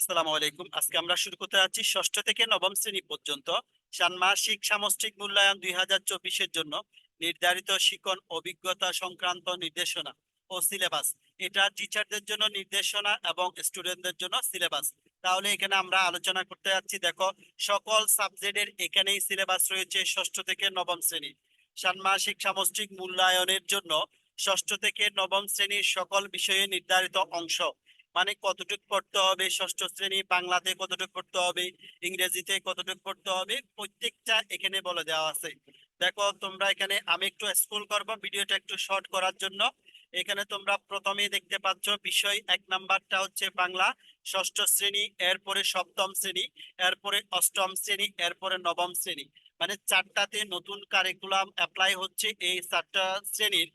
আসসালামু আলাইকুম। আজকে আমরা শুরু করতে যাচ্ছি ষষ্ঠ থেকে নবম শ্রেণি পর্যন্ত ষান্মাসিক সামষ্টিক মূল্যায়ন দুই হাজার চব্বিশের জন্য নির্ধারিত শিক্ষণ অভিজ্ঞতা সংক্রান্ত নির্দেশনা ও সিলেবাস। এটা টিচারদের জন্য নির্দেশনা এবং স্টুডেন্টদের জন্য সিলেবাস। তাহলে এখানে আমরা আলোচনা করতে যাচ্ছি, দেখো, সকল সাবজেক্টের এখানেই সিলেবাস রয়েছে ষষ্ঠ থেকে নবম শ্রেণি। ষান্মাসিক সামষ্টিক মূল্যায়নের জন্য ষষ্ঠ থেকে নবম শ্রেণির সকল বিষয়ে নির্ধারিত অংশ মানে কতটুকু পড়তে হবে? ষষ্ঠ শ্রেণি বাংলাতে কতটুকু পড়তে হবে? ইংরেজিতে কতটুকু পড়তে হবে? প্রত্যেকটা এখানে বলে দেওয়া আছে। দেখো, তোমরা এখানে আমি একটু স্ক্রল করব, ভিডিওটা একটু শর্ট করার জন্য। এখানে তোমরা প্রথমেই দেখতে পাচ্ছ, বিষয় এক নাম্বারটা হচ্ছে বাংলা, ষষ্ঠ শ্রেণি, এরপরে সপ্তম শ্রেণি, এরপরে অষ্টম শ্রেণি, এরপরে নবম শ্রেণি। মানে চারটাতে নতুন কারিকুলাম অ্যাপ্লাই হচ্ছে এই চারটা শ্রেণির।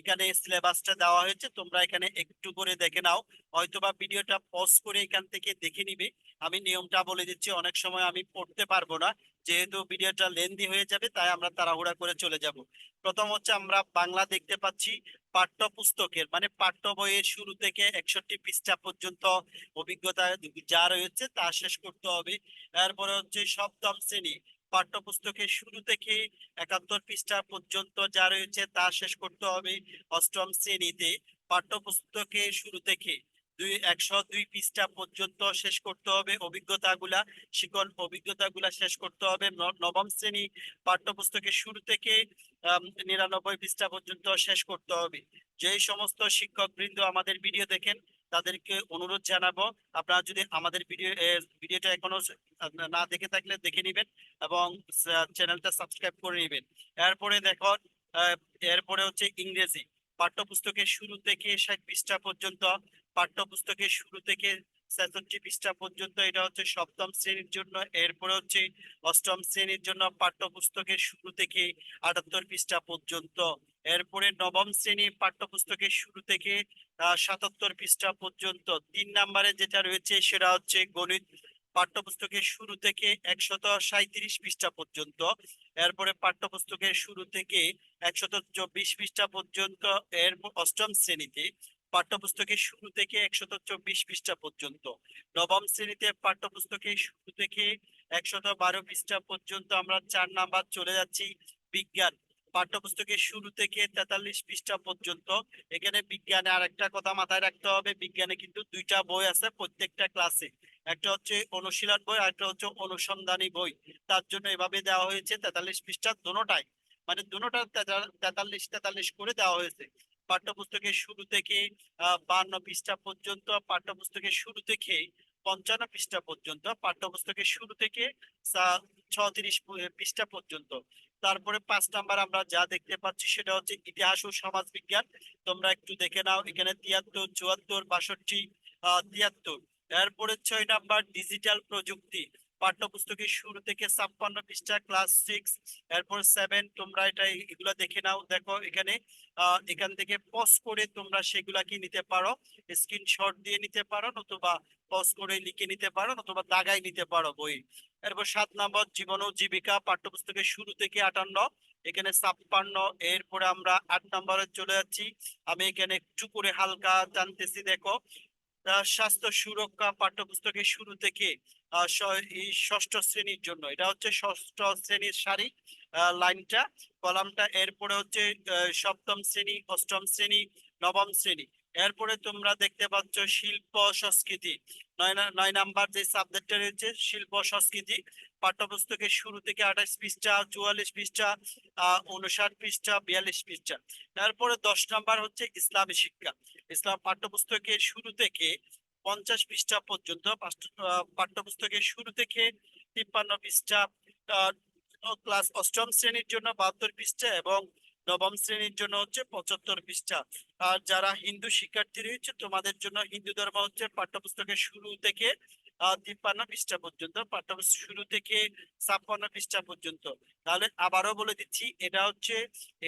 এখানে সিলেবাসটা দেওয়া হয়েছে, তোমরা এখানে একটু করে দেখে নাও। হয়তোবা ভিডিওটা পজ করে এখান থেকে দেখে নিবে। আমি নিয়মটা বলে দিচ্ছি, অনেক সময় আমি পড়তে পারব না। যেহেতু ভিডিওটা লেন্দি হয়ে যাবে, তাই আমরা তাড়াহুড়া করে চলে যাব। প্রথম হচ্ছে আমরা বাংলা দেখতে পাচ্ছি পাঠ্য পুস্তকের মানে পাঠ্য বইয়ের শুরু থেকে একষট্টি পৃষ্ঠা পর্যন্ত অভিজ্ঞতা যা রয়েছে, তা শেষ করতে হবে। এরপরে হচ্ছে সপ্তম শ্রেণি পাঠ্যপুস্তকের শুরু থেকে একাত্তর পৃষ্ঠা পর্যন্ত যা রয়েছে তা শেষ করতে হবে অষ্টম শ্রেণীতে পাঠ্যপুস্তকের শুরু থেকে। দুই একশো দুই পৃষ্ঠা পর্যন্ত শেষ করতে হবে অভিজ্ঞতাগুলা শিকন অভিজ্ঞতাগুলা শেষ করতে হবে। নবম শ্রেণি পাঠ্যপুস্তকের শুরু থেকে নিরানব্বই পৃষ্ঠা পর্যন্ত শেষ করতে হবে। যেই সমস্ত শিক্ষক বৃন্দ আমাদের ভিডিও দেখেন তাদেরকে অনুরোধ জানাব। আপনারা যদি আমাদের ভিডিও ভিডিওটা এখনও না দেখে থাকলে দেখে নেবেন এবং চ্যানেলটা সাবস্ক্রাইব করে নেবেন। এরপরে দেখো এরপরে হচ্ছে ইংরেজি। পাঠ্যপুস্তকের শুরু থেকে ষাট পৃষ্ঠা পর্যন্ত, পাঠ্যপুস্তকের শুরু থেকে ছেষট্টি পৃষ্ঠা পর্যন্ত এটা হচ্ছে সপ্তম শ্রেণির জন্য। এরপরে হচ্ছে অষ্টম শ্রেণির জন্য পাঠ্যপুস্তকের শুরু থেকে আটাত্তর পৃষ্ঠা পর্যন্ত। এরপরে নবম শ্রেণি পাঠ্যপুস্তকের শুরু থেকে সাতাত্তর পৃষ্ঠা পর্যন্ত। তিন নাম্বারে যেটা রয়েছে সেটা হচ্ছে গণিত পাঠ্যপুস্তকের শুরু থেকে একশত সাঁইত্রিশ পৃষ্ঠা পর্যন্ত। এরপরে পাঠ্যপুস্তকের শুরু থেকে একশত চব্বিশ পৃষ্ঠা পর্যন্ত। এর অষ্টম শ্রেণীতে পাঠ্যপুস্তকের শুরু থেকে একশত চব্বিশ পৃষ্ঠা পর্যন্ত। নবম শ্রেণীতে পাঠ্যপুস্তকের শুরু থেকে একশত বারো পৃষ্ঠা পর্যন্ত আমরা চার নাম্বার চলে যাচ্ছি, বিজ্ঞান। পাঠ্যপুস্তকের শুরু থেকে তেতাল্লিশ পৃষ্ঠা পর্যন্ত। এখানে বিজ্ঞানে আরেকটা কথা মাথায় রাখতে হবে, বিজ্ঞানে কিন্তু দুইটা বই আছে প্রত্যেকটা ক্লাসে। একটা হচ্ছে অনুশীলন বই, আর একটা হচ্ছে অনুসন্ধানী বই। তার জন্য এভাবে দেওয়া হয়েছে তেতাল্লিশ পৃষ্ঠা, দুটাই। মানে দুটোটা তেতাল্লিশ তেতাল্লিশ করে দেওয়া হয়েছে। পাঠ্যপুস্তকের শুরু থেকে বান্ন পৃষ্ঠা পর্যন্ত, পাঠ্যপুস্তকের শুরু থেকে পঞ্চান্ন পৃষ্ঠা পর্যন্ত, পাঠ্যপুস্তকের শুরু থেকে ছত্রিশ পৃষ্ঠা পর্যন্ত। তারপরে পাঁচ নাম্বার আমরা যা দেখতে পাচ্ছি সেটা হচ্ছে ইতিহাস ও সমাজ বিজ্ঞান। তোমরা একটু দেখে নাও, এখানে তিয়াত্তর, চুয়াত্তর, বাষট্টি তিয়াত্তর। এরপরে ছয় নাম্বার, ডিজিটাল প্রযুক্তি। পাঠ্যপুস্তকের শুরু থেকে ছাপ্পান্ন পৃষ্ঠা ক্লাস সিক্স এরপর সেভেন তোমরা এটা এগুলা দেখে নাও। দেখো এখানে এখান থেকে পজ করে তোমরা সেগুলা কি নিতে পারো। স্ক্রিনশট দিয়ে নিতে পারো, নতুবা পজ করে লিখে নিতে পারো, নতুবা দাগাই নিতে পারো বই। এরপর সাত নম্বর, জীবন ও জীবিকা, পাঠ্যপুস্তকের শুরু থেকে আটান্ন, এখানে ছাপ্পান্ন, এরপরে আমরা আট নম্বরে চলে যাচ্ছি। আমি এখানে একটু করে হালকা জানতেছি, দেখো। স্বাস্থ্য সুরক্ষা পাঠ্যপুস্তকের শুরু থেকে ষষ্ঠ শ্রেণির জন্য। এটা হচ্ছে ষষ্ঠ শ্রেণির সারি লাইনটা। কলামটা এরপরে হচ্ছে সপ্তম শ্রেণি, অষ্টম শ্রেণি, নবম শ্রেণি। এরপরে তোমরা দেখতে পাচ্ছ শিল্প সংস্কৃতি। নয় নয় নাম্বার যে সাবজেক্টটা রয়েছে, শিল্প সংস্কৃতি, পাঠ্যপুস্তকের শুরু থেকে আঠাশ পৃষ্ঠা, চুয়াল্লিশ পৃষ্ঠা, আহ উনষাট পৃষ্ঠা, বিয়াল্লিশ পৃষ্ঠা। তারপরে দশ নাম্বার হচ্ছে ইসলামী শিক্ষা। ইসলাম পাঠ্যপুস্তকের শুরু থেকে পঞ্চাশ পৃষ্ঠা পর্যন্ত পাঠ্যপুস্তকের শুরু থেকে তিপ্পান্ন পৃষ্ঠা ক্লাস অষ্টম শ্রেণির জন্য বাহাত্তর পৃষ্ঠা এবং নবম শ্রেণির জন্য হচ্ছে পঁচাত্তর পৃষ্ঠা। আর যারা হিন্দু শিক্ষার্থী রয়েছে, তোমাদের জন্য হিন্দু ধর্ম হচ্ছে পাঠ্যপুস্তকের শুরু থেকে তিপ্পান্ন পৃষ্ঠা পর্যন্ত, পাঠ্যপুস্তক শুরু থেকে ছাপ্পান্ন পৃষ্ঠা পর্যন্ত। তাহলে আবারও বলে দিচ্ছি, এটা হচ্ছে,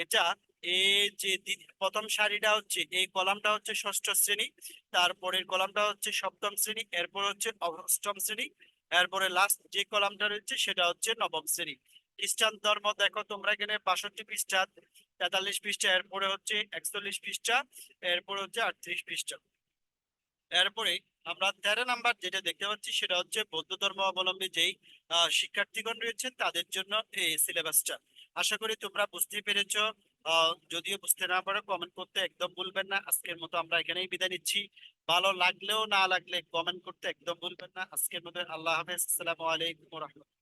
এটা প্রথম সারিটা হচ্ছে, এই কলামটা হচ্ছে ষষ্ঠ শ্রেণি, তারপরের কলামটা হচ্ছে সপ্তম শ্রেণি, এরপর হচ্ছে অষ্টম শ্রেণি, এরপরে লাস্ট যে কলামটা রয়েছে সেটা হচ্ছে নবম শ্রেণি। খ্রিস্টান ধর্ম দেখো, তোমরা এখানে বাষট্টি পৃষ্ঠা, তেতাল্লিশ পৃষ্ঠা, এরপরে হচ্ছে একচল্লিশ পৃষ্ঠা, এরপরে হচ্ছে আটত্রিশ পৃষ্ঠা। এরপরে আমরা তেরো নাম্বার যেটা দেখতে পাচ্ছি সেটা হচ্ছে বৌদ্ধ ধর্ম অবলম্বী যেই শিক্ষার্থীগণ রয়েছেন তাদের জন্য এই সিলেবাসটা আশা করি তোমরা বুঝতে পেরেছ যদিও বুঝতে না পারো কমেন্ট করতে একদম ভুলবেন না। আজকের মতো আমরা এখানেই বিদায় নিচ্ছি। ভালো লাগলেও না লাগলে কমেন্ট করতে একদম ভুলবেন না। আজকের মতো আল্লাহ হাফেজ। আসসালামু আলাইকুম রহমতুল্লাহ।